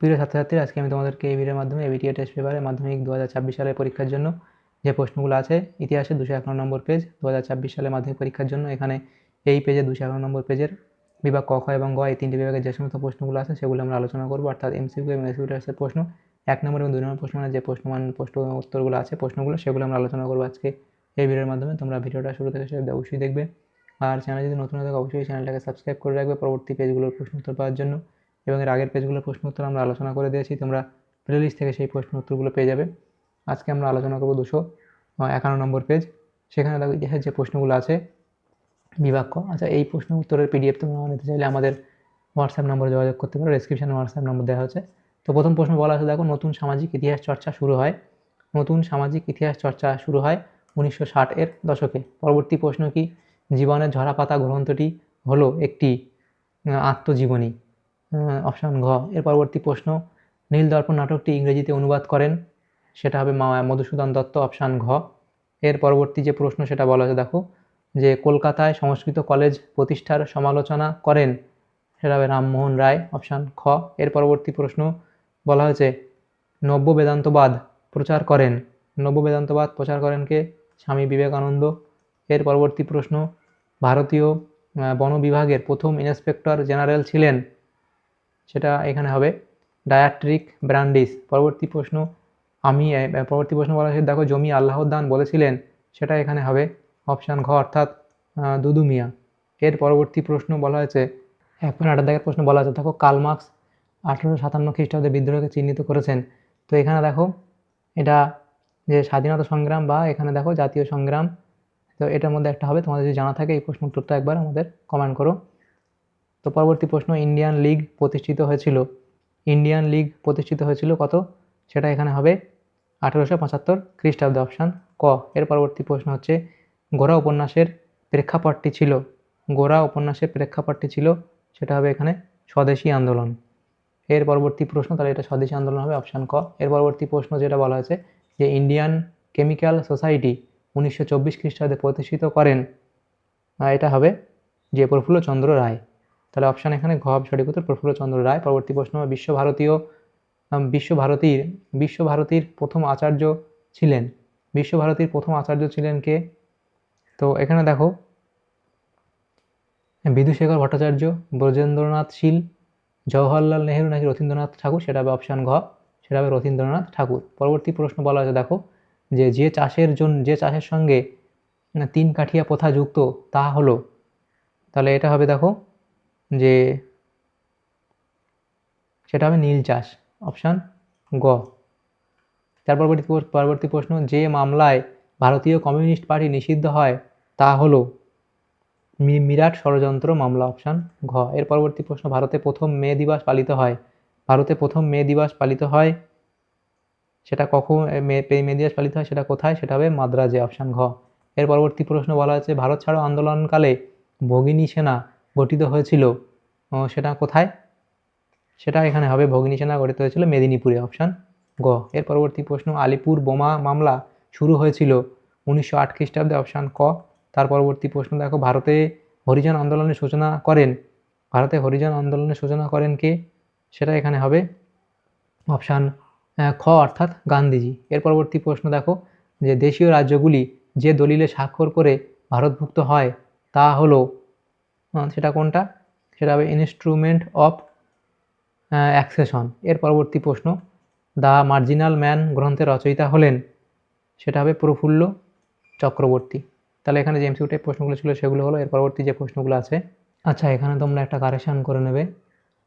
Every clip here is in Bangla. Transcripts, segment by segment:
প্রিয় ছাত্রছাত্রীরা, আজকে আমি তোমাদেরকে এই ভিডিওর মাধ্যমে এবিটিএ টেস্ট পেপারে মাধ্যমিক দু হাজার ছাব্বিশ সালের পরীক্ষার জন্য যে প্রশ্নগুলো আছে ইতিহাসে দুশো একান্ন নম্বর পেজ দু হাজার ছাব্বিশ সালে মাধ্যমিক পরীক্ষার জন্য এখানে এই পেজে দুশো একান্ন নম্বর পেজের বিভাগ ক, খ এবং গ, এই তিনটি বিভাগের যে সমস্ত প্রশ্নগুলো আছে, সেগুলো আমরা আলোচনা করব। অর্থাৎ এমসিকিউ এবং এসিকিউ টেস্টের প্রশ্ন, এক নম্বর এবং দুই নম্বর প্রশ্ন মানে যে প্রশ্নমান, প্রশ্ন উত্তরগুলো আছে, প্রশ্নগুলো, সেগুলো আমরা আলোচনা করব আজকে এই ভিডিওর মাধ্যমে। তোমরা ভিডিওটা শুরু থেকে শেষ অবশ্যই দেখবে। আর চ্যানেলে যদি নতুন হয়ে থাকে, অবশ্যই চ্যানেলটাকে সাবস্ক্রাইব করে রাখবে। পরবর্তী পেজগুলোর প্রশ্ন উত্তর পাওয়ার জন্য। এবং এর আগের পেজগুলোর প্রশ্ন উত্তর আমরা আলোচনা করে দিয়েছি, তোমরা প্লেলিস্ট থেকে সেই প্রশ্ন উত্তরগুলো পেয়ে যাবে। আজকে আমরা আলোচনা করব দুশো একান্ন নম্বর পেজ সেখানে দেখো ইতিহাসের যে প্রশ্নগুলো আছে, বিভাগ আচ্ছা এই প্রশ্ন উত্তরের পিডিএফ তোমরা নিতে চাইলে আমাদের হোয়াটসঅ্যাপ নম্বরে যোগাযোগ করতে পারো। ডিসক্রিপশানে হোয়াটসঅ্যাপ নম্বর দেওয়া হচ্ছে তো প্রথম প্রশ্ন বলা আছে, দেখো নতুন সামাজিক ইতিহাস চর্চা শুরু হয়। নতুন সামাজিক ইতিহাস চর্চা শুরু হয় উনিশশো ষাট এর দশকে। পরবর্তী প্রশ্ন কি? জীবনের ঝরাপাতা গ্রন্থটি হলো একটি আত্মজীবনী। অপশান ঘ, এর পরবর্তী প্রশ্ন নীল দর্পণ নাটকটি ইংরেজিতে অনুবাদ করেন, সেটা হবে মা- মধুসূদন দত্ত, অপশান ঘ। এর পরবর্তী যে প্রশ্ন, সেটা বলা আছে দেখো, যে কলকাতায় সংস্কৃত কলেজ প্রতিষ্ঠার সমালোচনা করেন, সেটা হবে রামমোহন রায়, অপশান খ। এর পরবর্তী প্রশ্ন, বলা হয়েছে নব্য বেদান্তবাদ প্রচার করেন নব্য বেদান্তবাদ প্রচার করেন কে? স্বামী বিবেকানন্দ। এর পরবর্তী প্রশ্ন, ভারতীয় বন বিভাগের প্রথম ইন্সপেক্টর জেনারেল ছিলেন সেটা এখানে হবে ডায়াট্রিক ব্র্যান্ডিস। পরবর্তী প্রশ্ন আমি পরবর্তী প্রশ্ন বলা হয়েছে দেখো জমি আল্লাহর দান বলেছিলেন সেটা এখানে হবে অপশান ঘ অর্থাৎ আহ, দুদু মিয়া। এর পরবর্তী প্রশ্ন বলা হয়েছে এক পয়েন্ট আটের দাগের প্রশ্ন বলা হয়েছে দেখো কালমার্কস আঠেরোশো সাতান্ন খ্রিস্টাব্দে বিদ্রোহকে চিহ্নিত করেছেন। তো এখানে দেখো এটা যে স্বাধীনতা সংগ্রাম বা এখানে দেখো জাতীয় সংগ্রাম তো এটার মধ্যে একটা হবে তোমাদের যদি জানা থাকে এই প্রশ্ন উত্তরটা একবার আমাদের কমেন্ট করো। তো পরবর্তী প্রশ্ন ইন্ডিয়ান লিগ প্রতিষ্ঠিত হয়েছিল। ইন্ডিয়ান লিগ প্রতিষ্ঠিত হয়েছিল কত? সেটা এখানে হবে আঠেরোশো পঁচাত্তর খ্রিস্টাব্দে অপশান ক। এর পরবর্তী প্রশ্ন হচ্ছে গোরা উপন্যাসের প্রেক্ষাপটটি ছিল? গোরা উপন্যাসের প্রেক্ষাপটটি ছিল, সেটা হবে এখানে স্বদেশী আন্দোলন। এর পরবর্তী প্রশ্ন, তাহলে এটা স্বদেশী আন্দোলন হবে অপশান ক। এর পরবর্তী প্রশ্ন যেটা বলা হয়েছে যে ইন্ডিয়ান কেমিক্যাল সোসাইটি উনিশশো চব্বিশ খ্রিস্টাব্দে প্রতিষ্ঠিত করেন এটা হবে যে প্রফুল্লচন্দ্র রায়। তাহলে অপশান এখানে ঘ, সঠিক উত্তর প্রফুল্লচন্দ্র রায়। পরবর্তী প্রশ্ন, বিশ্বভারতীয় বিশ্বভারতীর বিশ্বভারতীর প্রথম আচার্য ছিলেন। বিশ্বভারতীর প্রথম আচার্য ছিলেন কে? তো এখানে দেখো বিদুশেখর ভট্টাচার্য, ব্রজেন্দ্রনাথ শীল, জওহরলাল নেহেরু নাকি রথীন্দ্রনাথ ঠাকুর? সেটা হবে অপশান ঘ, সেটা হবে রথীন্দ্রনাথ ঠাকুর। পরবর্তী প্রশ্ন বলা হয়েছে, দেখো, যে যে চাষের জন্য যে চাষের সঙ্গে, তিন কাঠিয়া প্রথা যুক্ত, তা হলো, তাহলে এটা হবে, দেখো যে সেটা হবে নীল চাষ অপশান গ। তার পরবর্তী প্র- পরবর্তী প্রশ্ন, যে মামলায় ভারতীয় কমিউনিস্ট পার্টি নিষিদ্ধ হয়, তা হলো মিরাট ষড়যন্ত্র মামলা অপশান ঘ। এর পরবর্তী প্রশ্ন, ভারতে প্রথম মে দিবস পালিত হয়, ভারতে প্রথম মে দিবস পালিত হয়, সেটা কখন মে দিবস পালিত হয়, সেটা কোথায়, সেটা হবে মাদ্রাজে অপশান ঘ। এর পরবর্তী প্রশ্ন বলা হয়েছে, ভারত ছাড়ো আন্দোলনকালে ভগিনী সেনা গঠিত হয়েছিল সেটা কোথায়? সেটা এখানে হবে। ভগিনী সেনা গঠিত হয়েছিল মেদিনীপুরে। অপশান গ। এর পরবর্তী প্রশ্ন, আলিপুর বোমা মামলা শুরু হয়েছিল উনিশশো আট খ্রিস্টাব্দে? অপশান ক। তার পরবর্তী প্রশ্ন, দেখো, ভারতে হরিজন আন্দোলনের সূচনা করেন। ভারতে হরিজন আন্দোলনের সূচনা করেন কে? সেটা এখানে হবে। অপশান খ, অর্থাৎ গান্ধীজি। এর পরবর্তী প্রশ্ন, দেখো, যে দেশীয় রাজ্যগুলি যে দলিলে স্বাক্ষর করে ভারতভুক্ত হয়, তা হলো সেটা কোনটা? সেটা হবে ইনস্ট্রুমেন্ট অফ অ্যাক্সেশন এর পরবর্তী প্রশ্ন দ্য মার্জিনাল ম্যান গ্রন্থের রচয়িতা হলেন? সেটা হবে প্রফুল্ল চক্রবর্তী। তাহলে এখানে যে এমসিউ টাইপ প্রশ্নগুলো ছিল, সেগুলো হলো, এর পরবর্তী যে প্রশ্নগুলো আছে। আচ্ছা এখানে তোমরা একটা কারেকশান করে নেবে,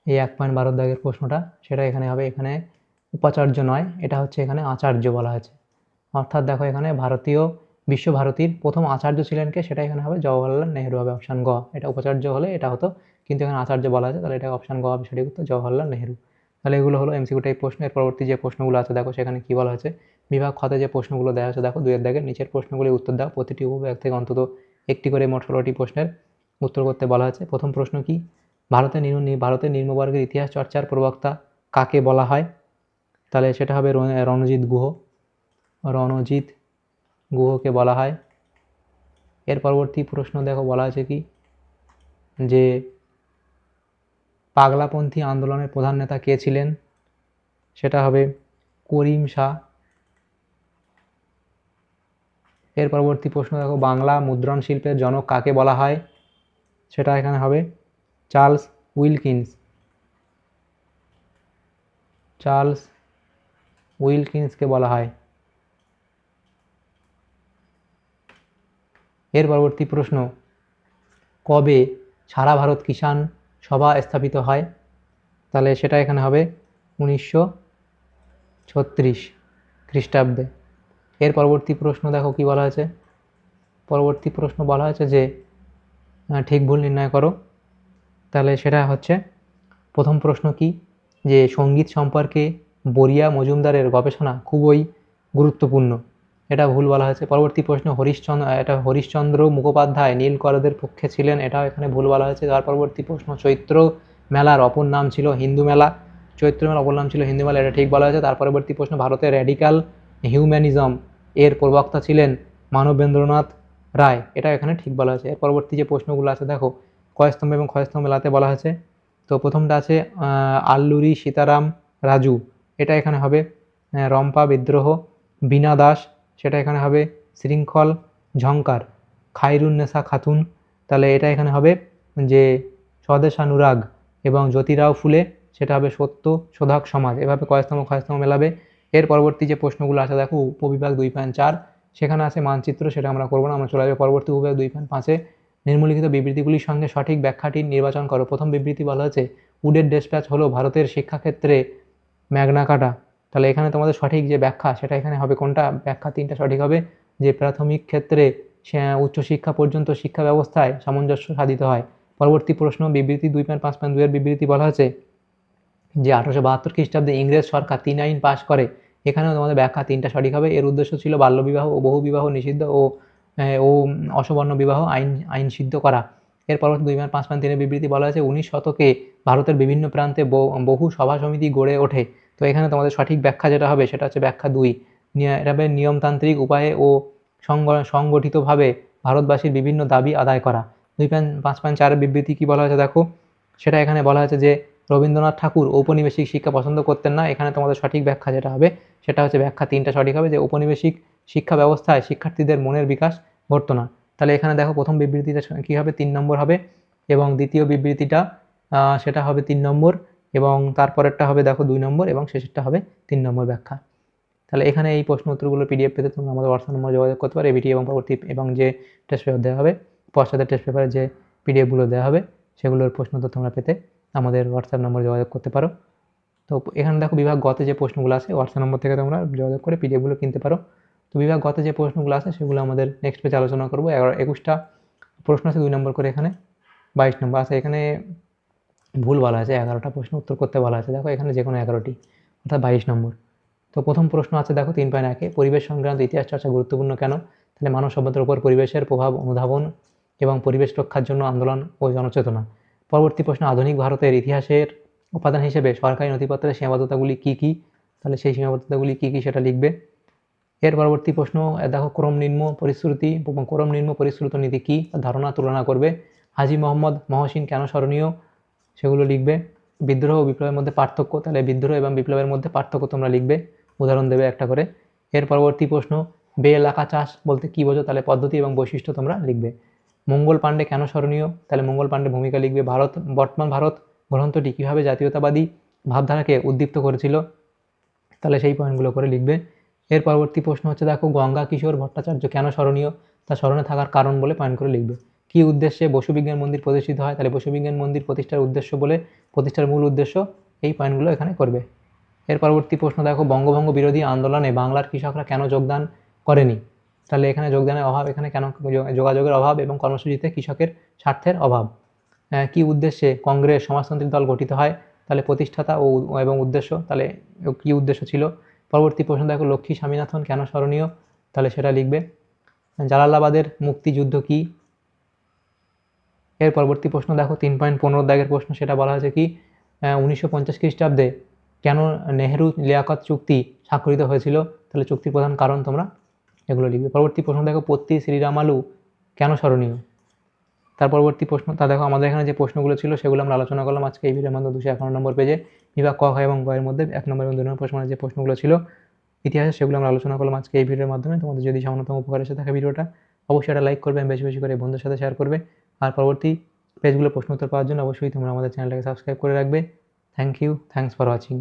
এই এক পয়েন্ট বারো দাগের প্রশ্নটা। সেটা এখানে হবে, এখানে উপাচার্য নয়, এটা হচ্ছে এখানে আচার্য বলা হয়েছে। অর্থাৎ দেখো এখানে ভারতীয় বিশ্বভারতীর প্রথম আচার্য ছিলেন কে? সেটা এখানে হবে জওয়াহরলাল নেহরু হবে অপশান গ। এটা উপাচার্য হলে এটা হতো, কিন্তু এখানে আচার্য বলা আছে, তাহলে এটা অপশান গ হবে সঠিক উত্তর জওয়াহরলাল নেহরু। তাহলে এগুলো হলো এমসিকিউ টাইপ প্রশ্ন, এর পরবর্তী যে প্রশ্নগুলো আছে, দেখো সেখানে কী বলা হয়েছে? বিভাগ খতে যে প্রশ্নগুলো দেওয়া হয়েছে দেখো দুয়ের দাগের নিচের প্রশ্নগুলি উত্তর দাও, প্রতিটি উপবিভাগ থেকে অন্তত একটি করে মোট ষোলোটি প্রশ্নের উত্তর করতে বলা হয়েছে। প্রথম প্রশ্ন কি? ভারতের নিম্ন ভারতের নিম্নবর্গের ইতিহাস চর্চার প্রবক্তা কাকে বলা হয়? তাহলে সেটা হবে রণজিৎ গুহ। রণজিৎ গুহকে বলা হয়। এর পরবর্তী প্রশ্ন দেখো, বলা আছে কি? যে পাগলাপন্থী আন্দোলনের প্রধান নেতা কে ছিলেন? সেটা হবে করিম শাহ। এর পরবর্তী প্রশ্ন দেখো, বাংলা মুদ্রণ শিল্পের জনক কাকে বলা হয়? সেটা এখানে হবে চার্লস উইলকিন্স। চার্লস উইলকিন্সকে বলা হয়। এর পরবর্তী প্রশ্ন, কবে সারা ভারত কিষাণ সভা স্থাপিত হয়? তাহলে সেটা এখানে হবে উনিশশো ছত্রিশ খ্রিস্টাব্দে। এর পরবর্তী প্রশ্ন দেখো কি বলা হয়েছে? পরবর্তী প্রশ্ন বলা হয়েছে যে ঠিক ভুল নির্ণয় করো। তাহলে সেটা হচ্ছে, প্রথম প্রশ্ন কি? যে সংগীত সম্পর্কে বরিয়া মজুমদারের গবেষণা খুবই গুরুত্বপূর্ণ। এটা ভুল বলা হয়েছে। পরবর্তী প্রশ্ন, হরিশ্চন্দ্র এটা হরিশ্চন্দ্র মুখোপাধ্যায় নীলকরদের পক্ষে ছিলেন, এটাও এখানে ভুল বলা হয়েছে। তার পরবর্তী প্রশ্ন, চৈত্র মেলার অপর নাম ছিল হিন্দু মেলা। চৈত্র মেলার অপর নাম ছিল হিন্দু মেলা, এটা ঠিক বলা হয়েছে। তার পরবর্তী প্রশ্ন, ভারতের র্যাডিক্যাল হিউম্যানিজম এর প্রবক্তা ছিলেন মানবেন্দ্রনাথ রায় এটা এখানে ঠিক বলা হয়েছে। এর পরবর্তী যে প্রশ্নগুলো আছে, দেখো কয়স্তম্ভ এবং ক্ষয়স্তম্ভ মেলাতে বলা হয়েছে। তো প্রথমটা আছে আল্লুরি সীতারাম রাজু, এটা এখানে হবে। রম্পা বিদ্রোহ, বীণা দাস সেটা এখানে হবে শৃঙ্খল ঝঙ্কার খাইরুন্নেসা খাতুন। তাহলে এটা এখানে হবে যে স্বদেশানুরাগ এবং জ্যোতিরাও ফুলে, সেটা হবে সত্য শোধক সমাজ। এভাবে কয়স্তম্ভ ক্ষয়স্তম্ভ মেলাবে। এর পরবর্তী যে প্রশ্নগুলো আছে, দেখো, উপবিভাগ দুই পয়েন্ট চার, সেখানে আছে মানচিত্র, সেটা আমরা করব না, আমরা চলে যাব পরবর্তী উপবিভাগ দুই পয়েন্ট পাঁচে। নিম্নলিখিত বিবৃতিগুলির সঙ্গে সঠিক ব্যাখ্যাটি নির্বাচন করো। প্রথম বিবৃতি বলা হয়েছে, উডের ডেসপ্যাচ হলো ভারতের শিক্ষাক্ষেত্রে ম্যাগনা কাটা। তাহলে এখানে তোমাদের সঠিক যে ব্যাখ্যা, সেটা এখানে হবে। কোনটা? ব্যাখ্যা তিনটা সঠিক হবে। যে প্রাথমিক ক্ষেত্রে উচ্চশিক্ষা পর্যন্ত শিক্ষা ব্যবস্থায় সামঞ্জস্য সাধিত হয়। পরবর্তী প্রশ্ন, বিবৃতি দুই পয়েন্ট পাঁচ পয়েন্ট দুইয়ের বিবৃতি বলা হয়েছে যে আঠারোশো বাহাত্তর খ্রিস্টাব্দে ইংরেজ সরকার তিন আইন পাশ করে। এখানেও তোমাদের ব্যাখ্যা তিনটা সঠিক হবে। এর উদ্দেশ্য ছিল বাল্যবিবাহ ও বহু বিবাহ নিষিদ্ধ ও ও অসবর্ণ বিবাহ আইন আইন সিদ্ধ করা। এর দুই পয়েন্ট পাঁচ পয়েন্ট তিনের বিবৃতি বলা হয়েছে, উনিশ শতকে ভারতের বিভিন্ন প্রান্তে বহু সভা সমিতি গড়ে ওঠে। তো এখানে তোমাদের সঠিক ব্যাখ্যা যেটা হবে সেটা হচ্ছে ব্যাখ্যা দুই। এটা হবে নিয়মতান্ত্রিক উপায়ে ও সংগ- সংগঠিতভাবে ভারতবাসীর বিভিন্ন দাবি আদায় করা। দুই পয়েন্ট পাঁচ পয়েন্ট চারের বিবৃতি কী বলা হয়েছে দেখো? সেটা এখানে বলা হয়েছে যে রবীন্দ্রনাথ ঠাকুর ঔপনিবেশিক শিক্ষা পছন্দ করতেন না। এখানে তোমাদের সঠিক ব্যাখ্যা যেটা হবে সেটা হচ্ছে ব্যাখ্যা তিনটা সঠিক হবে যে ঔপনিবেশিক শিক্ষা ব্যবস্থায় শিক্ষার্থীদের মনের বিকাশ ঘটতো না। তাহলে এখানে দেখো প্রথম বিবৃতিটা কী হবে? তিন নম্বর হবে এবং দ্বিতীয় বিবৃতিটা সেটা হবে তিন নম্বর। এবং তারপরেরটা হবে দেখো দুই নম্বর এবং শেষেরটা হবে তিন নম্বর ব্যাখ্যা। তাহলে এখানে এই প্রশ্ন উত্তরগুলো পিডিএফ পেতে তোমরা আমাদের হোয়াটসঅ্যাপ নম্বরে যোগাযোগ করতে পারো এবিটি এবং পরবর্তী এবং যে টেস্ট পেপার দেওয়া হবে, পশ্চাতের টেস্ট পেপারে যে পিডিএফগুলো দেওয়া হবে, সেগুলোর প্রশ্ন উত্তর তোমরা পেতে আমাদের হোয়াটসঅ্যাপ নম্বরে যোগাযোগ করতে পারো। তো এখানে দেখো বিভাগ গতে যে প্রশ্নগুলো আছে হোয়াটসঅ্যাপ নম্বর থেকে তোমরা যোগাযোগ করে পিডিএফগুলো কিনতে পারো। তো বিভাগ গতে যে প্রশ্নগুলো আছে, সেগুলো আমাদের নেক্সট পেজে আলোচনা করব। এগারো, একুশটা প্রশ্ন আছে, দুই নম্বর করে এখানে, বাইশ নম্বর। আছে এখানে ভুল বলা আছে, এগারোটা প্রশ্ন উত্তর করতে বলা আছে। দেখো এখানে যে কোনো এগারোটি, অর্থাৎ বাইশ নম্বর। তো প্রথম প্রশ্ন আছে, দেখো তিন পয়েন্ট একে, পরিবেশ সংক্রান্ত ইতিহাস চর্চা গুরুত্বপূর্ণ কেন? তাহলে মানব সভ্যতার উপর পরিবেশের প্রভাব, অনুধাবন এবং পরিবেশ রক্ষার জন্য আন্দোলন ও জনচেতনা। পরবর্তী প্রশ্ন, আধুনিক ভারতের ইতিহাসের উপাদান হিসেবে সরকারি নথিপত্রের সীমাবদ্ধতাগুলি কী কী? তাহলে সেই সীমাবদ্ধতাগুলি কী কী সেটা লিখবে। এর পরবর্তী প্রশ্ন দেখো ক্রম নিম্ন পরিশ্রুতি, ক্রম নিম্ন পরিশ্রুত নীতি কী? ধারণা তুলনা করবে। হাজি মোহাম্মদ মহসিন কেন স্মরণীয়? সেগুলো লিখবে। বিদ্রোহ ও বিপ্লবের মধ্যে পার্থক্য, তাহলে বিদ্রোহ এবং বিপ্লবের মধ্যে পার্থক্য তোমরা লিখবে। উদাহরণ দেবে একটা করে। এর পরবর্তী প্রশ্ন বে এলাকা চাষ বলতে কী বোঝো? তাহলে পদ্ধতি এবং বৈশিষ্ট্য তোমরা লিখবে। মঙ্গল পাণ্ডে কেন স্মরণীয়? তাহলে মঙ্গল পাণ্ডে ভূমিকা লিখবে ভারত, বর্তমান ভারত, গ্রন্থটি কীভাবে জাতীয়তাবাদী ভাবধারাকে উদ্দীপ্ত করেছিল? তাহলে সেই পয়েন্টগুলো করে লিখবে। এর পরবর্তী প্রশ্ন হচ্ছে, দেখো গঙ্গা, কিশোর ভট্টাচার্য কেন স্মরণীয়? তা স্মরণে থাকার কারণ বলে পয়েন্ট করে লিখবে। কী উদ্দেশ্যে বসুবিজ্ঞান মন্দির প্রতিষ্ঠিত হয়, তাহলে বসু বিজ্ঞান মন্দির প্রতিষ্ঠার উদ্দেশ্য বলে প্রতিষ্ঠার মূল উদ্দেশ্য এই পয়েন্টগুলো এখানে করবে। এর পরবর্তী প্রশ্ন, দেখো, বঙ্গভঙ্গ বিরোধী আন্দোলনে বাংলার কৃষকরা কেন যোগদান করেনি? তাহলে এখানে যোগদানের অভাব, এখানে কেন যোগাযোগের অভাব এবং কর্মসূচিতে কৃষকের স্বার্থের অভাব? কী উদ্দেশ্যে কংগ্রেস, সমাজতান্ত্রিক দল গঠিত হয়? তাহলে প্রতিষ্ঠাতা ও এবং উদ্দেশ্য, তাহলে কী উদ্দেশ্য ছিল? পরবর্তী প্রশ্ন, দেখো, লক্ষ্মী স্বামীনাথন কেন স্মরণীয়? তাহলে সেটা লিখবে, জালালাবাদের মুক্তিযুদ্ধ কী? এর পরবর্তী প্রশ্ন, দেখো, তিন পয়েন্ট পনেরো দাগের প্রশ্ন, সেটা বলা হয়েছে কি উনিশশো পঞ্চাশ খ্রিস্টাব্দে কেন নেহেরু লিয়াকত চুক্তি স্বাক্ষরিত হয়েছিল? তাহলে চুক্তির প্রধান কারণ তোমরা এগুলো লিখবে। পরবর্তী প্রশ্ন, দেখো, পত্তি শ্রীরামালু কেন স্মরণীয়? তার পরবর্তী প্রশ্ন, তা দেখো, আমাদের এখানে যে প্রশ্নগুলো ছিল, সেগুলো আমরা আলোচনা করলাম আজকে এই ভিডিওর মাধ্যমে দুশো একান্ন নম্বর পেজে বিভাগ ক হয় এবং গয়ের মধ্যে এক নম্বর এবং দুই নম্বর প্রশ্নের মানে যে প্রশ্নগুলো ছিল, ইতিহাসে সেগুলো আমরা আলোচনা করলাম আজকে এই ভিডিওর মাধ্যমে। তোমাদের যদি সামান্যতম উপকার এসে থাকে ভিডিওটা, অবশ্যই এটা লাইক করবে, বেশি বেশি করে বন্ধুর সাথে শেয়ার করবে। আর পরবর্তী পেজগুলো প্রশ্ন উত্তর পাওয়ার জন্য অবশ্যই তোমরা আমাদের চ্যানেলটাকে সাবস্ক্রাইব করে রাখবে। Thank you thanks for watching